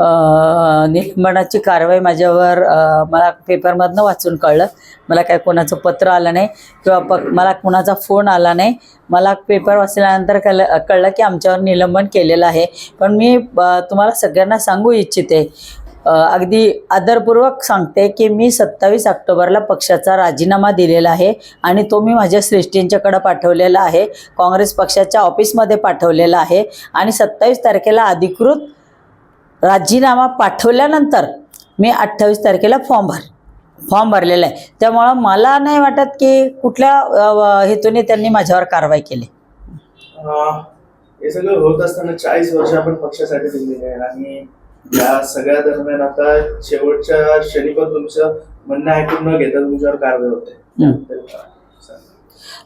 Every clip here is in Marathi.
निलंबनाची कारवाई माझ्यावर मला पेपरमधनं वाचून कळलं. मला काय कोणाचं पत्र आलं नाही किंवा प मला कोणाचा फोन आला नाही. मला पेपर वाचल्यानंतर कळलं कळलं की आमच्यावर निलंबन केलेलं आहे. पण मी तुम्हाला सगळ्यांना सांगू इच्छिते. अगदी आदरपूर्वक सांगते की मी सत्तावीस ऑक्टोबरला पक्षाचा राजीनामा दिलेला आहे आणि तो मी माझ्या श्रेष्ठींच्याकडं पाठवलेला आहे. काँग्रेस पक्षाच्या ऑफिसमध्ये पाठवलेला आहे आणि सत्तावीस तारखेला अधिकृत राजीनामा पाठवल्यानंतर मी अठ्ठावीस तारखेला फॉर्म भर फॉर्म भरलेला आहे. त्यामुळं मला नाही वाटत की कुठल्या हेतूने त्यांनी माझ्यावर कारवाई केली. हे सगळं होत असताना चाळीस वर्ष आपण पक्षासाठी दिलेली आहे आणि या सगळ्या दरम्यान आता शेवटच्या क्षणी पण तुमचं म्हणणं ऐकून न घेता तुमच्यावर कारवाई होते.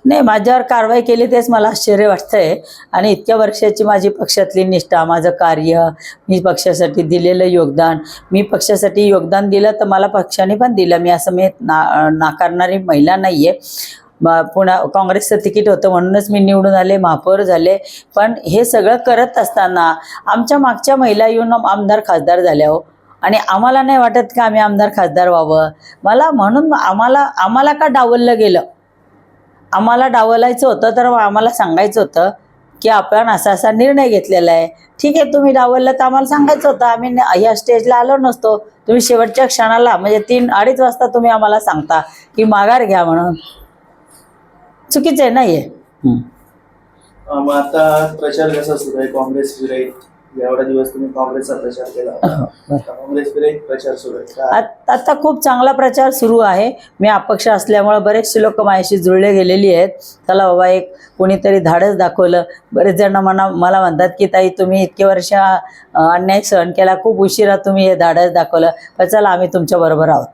नाही माझ्यावर कारवाई केली तेच मला आश्चर्य वाटतंय. आणि इतक्या वर्षाची माझी पक्षातली निष्ठा माझं कार्य मी पक्षासाठी दिलेलं योगदान मी पक्षासाठी योगदान दिलं तर मला पक्षाने पण दिलं. मी असं मी ना नाकारणारी महिला नाही आहे पुन्हा काँग्रेसचं तिकीट होतं म्हणूनच मी निवडून आले महापौर झाले. पण हे सगळं करत असताना आमच्या मागच्या महिला येऊन आमदार खासदार झाल्या हो. आणि आम्हाला नाही वाटत का आम्ही आमदार खासदार व्हावं? मला म्हणून आम्हाला आम्हाला का डावललं गेलं? आम्हाला डावलायचं होतं तर आम्हाला सांगायचं होतं की आपण असा असा निर्णय घेतलेला आहे. ठीक आहे तुम्ही डावललं तर आम्हाला सांगायचं होतं. आम्ही ह्या स्टेजला आलो नसतो. तुम्ही शेवटच्या क्षणाला म्हणजे तीन अडीच वाजता तुम्ही आम्हाला सांगता की माघार घ्या म्हणून. चुकीचं आहे नाही आहे आता प्रचार कसा सुरू आहे? काँग्रेस विरहित एवढा दिवस तुम्ही काँग्रेसचा प्रचार केला काँग्रेस प्रचार सुरू आहे. काय? आत- खूप चांगला प्रचार सुरू आहे. मी अपक्ष असल्यामुळे बरेचसे लोक माझ्याशी जुळले गेलेली आहेत. चला बाबा एक कोणीतरी धाडस दाखवलं. बरेच जण म्हणा मला म्हणतात की ताई तुम्ही इतके वर्ष अन्याय सहन केला. खूप उशिरा तुम्ही हे धाडस दाखवलं. पण चला आम्ही तुमच्या बरोबर आहोत.